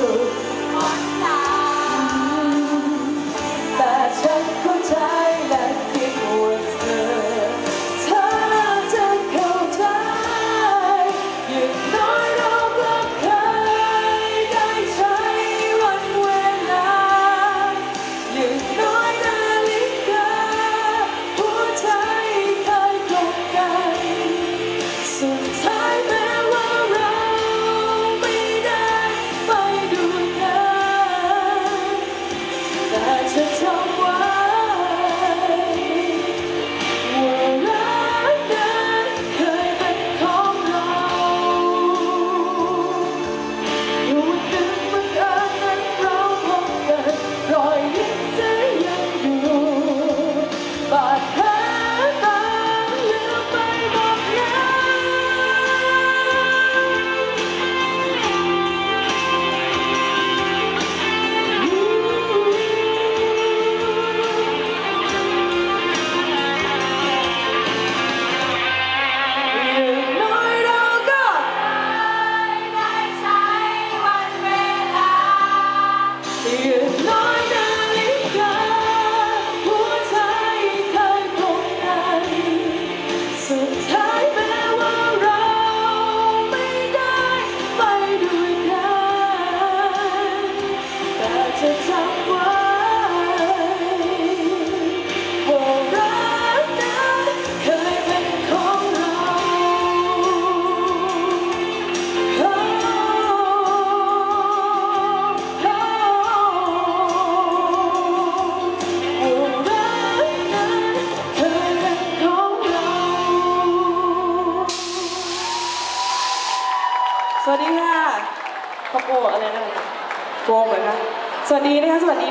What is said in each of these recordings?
true.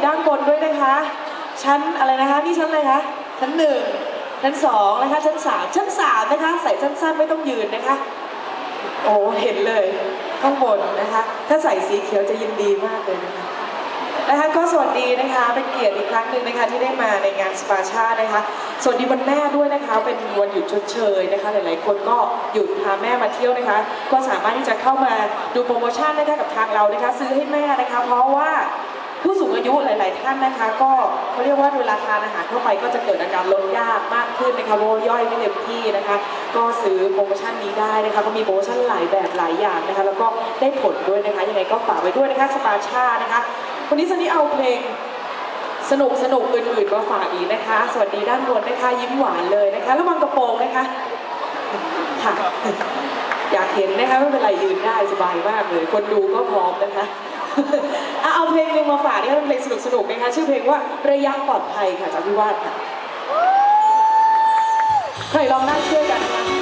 ด้านบนด้วยนะคะ ชั้นอะไรนะคะนี่ชั้นอะไรคะชั้นหนึ่งชั้นสองนะคะชั้นสามชั้นสามนะคะใส่สั้นๆไม่ต้องยืนนะคะ โอ้เห็นเลยข้างบนนะคะ ถ้าใส่สีเขียวจะยินดีมากเลยนะคะนะคะก็สวัสดีนะคะเป็นเกียรติอีกครั้งหนึ่งนะคะที่ได้มาในงานสปาชานะคะ สวัสดีวันแม่ด้วยนะคะเป็นวันหยุดชดเชยนะคะ หลายๆ คนก็หยุดพาแม่มาเที่ยวนะคะ ก็สามารถที่จะเข้ามาดูโปรโมชั่นนะคะกับทางเรานะคะ ซื้อให้แม่นะคะ เพราะว่า ผู้สูงอายุหลาย ๆ ท่านนะคะ ก็เขาเรียกว่าเวลาทานอาหารเข้าไปก็จะเกิดอาการลดยากมากขึ้นนะคะเพรย่อยไม่เต็มที่นะคะ ก็ซื้อโปรโมชั่นนี้ได้นะคะก็มีโปรโมชั่นหลายแบบหลายอย่างนะคะ แล้วก็ได้ผลด้วยนะคะยังไงก็ฝากไว้ด้วยนะคะสปาชานะคะวันนี้ซันนี่เอาเพลงสนุกสนุกอื่นๆมาฝากอีกนะคะ สวัสดีด้านบนนะคะยิ้มหวานเลยนะคะ ระวังกระโปรงนะคะค่ะ อยากเห็นนะคะไม่เป็นไรยืนได้สบายมากเลย คนดูก็พร้อมนะคะเอาเพลงหนึ่งมาฝากนี่เป็นเพลงสนุกๆนะคะชื่อเพลงว่าระยะปลอดภัยค่ะจากพี่วาดค่ะ ใครลองนั่งเชื่อกันนะ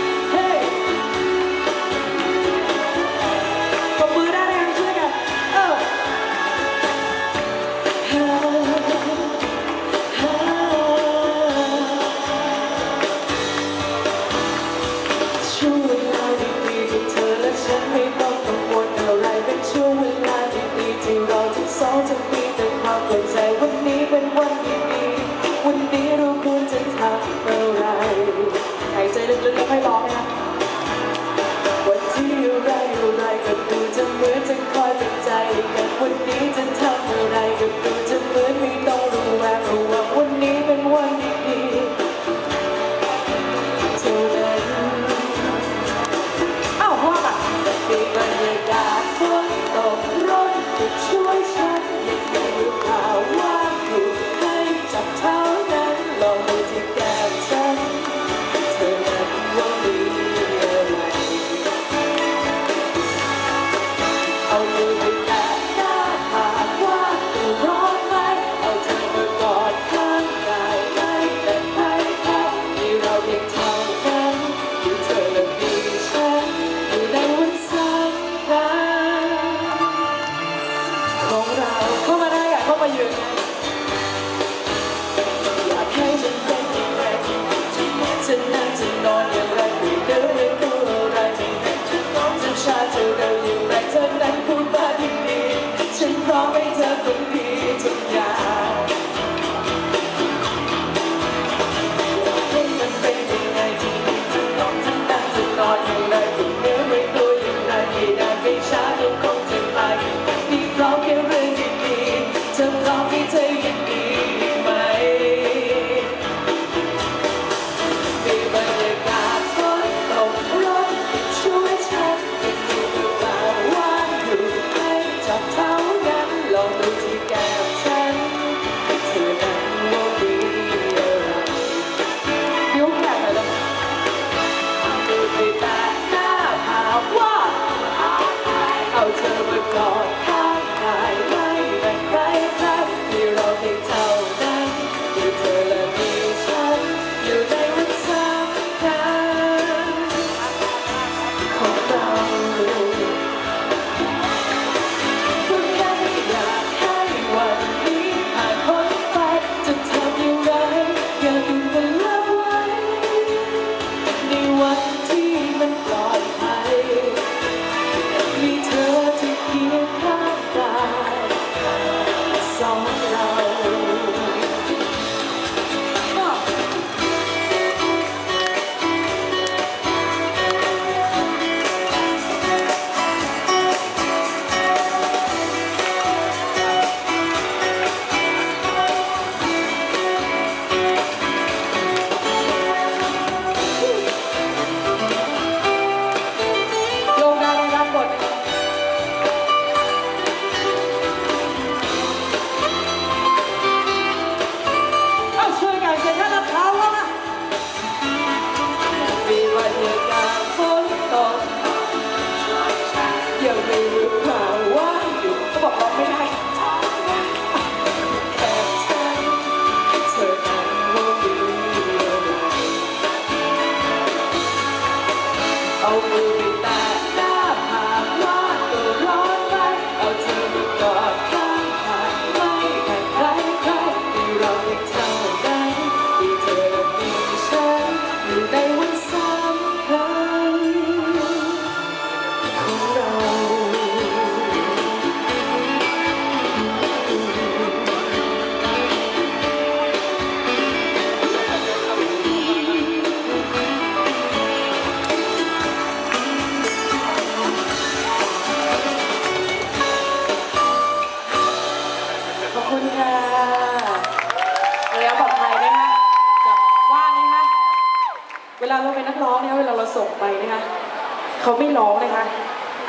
เขาไม่ร้องนะคะ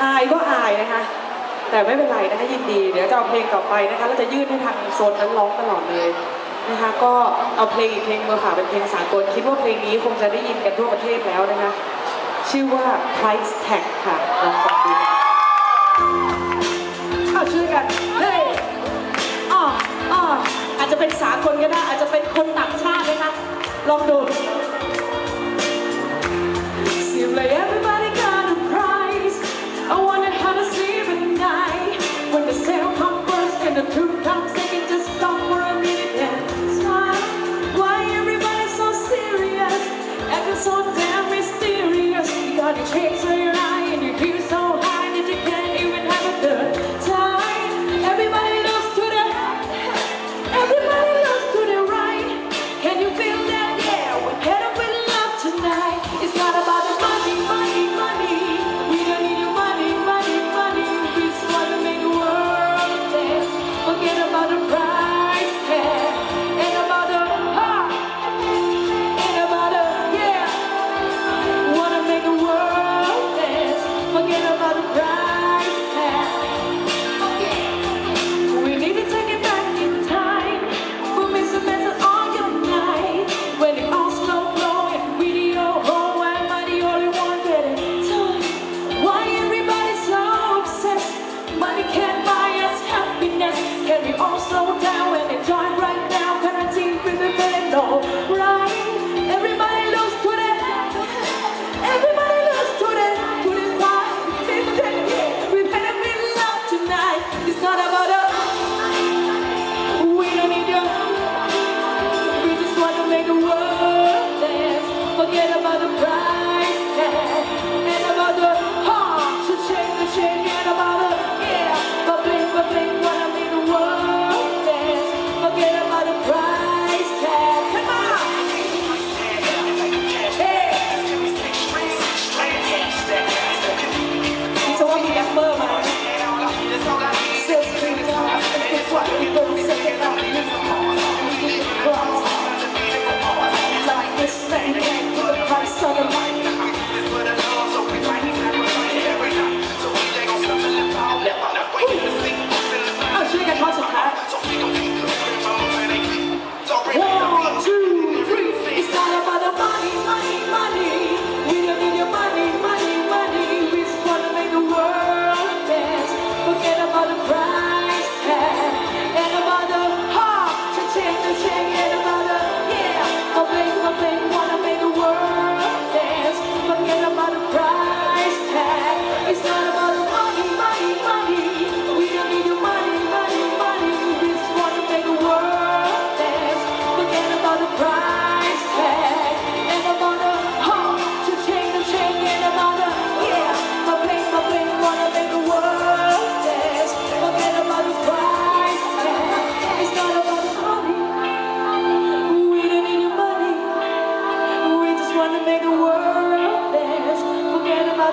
อายก็อายนะคะ แต่ไม่เป็นไรนะคะยินดี เดี๋ยวจะเอาเพลงต่อไปนะคะเราจะยื่นให้ทางโซนนั้นร้องตลอดเลยนะคะ ก็เอาเพลงอีกเพลงมาฝากเป็นเพลงสากลคิดว่าเพลงนี้คงจะได้ยินกันทั่วประเทศแล้วนะคะ ชื่อว่า price tag ค่ะลองฟังดูนะคะเอาช่วยกันเฮ้ยอ๋ออ๋ออาจจะเป็นสากลก็ได้อาจจะเป็นคนต่างชาตินะคะลองดู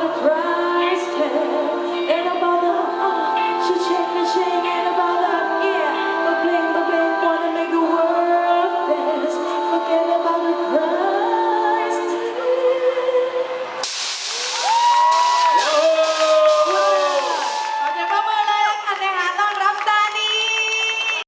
right.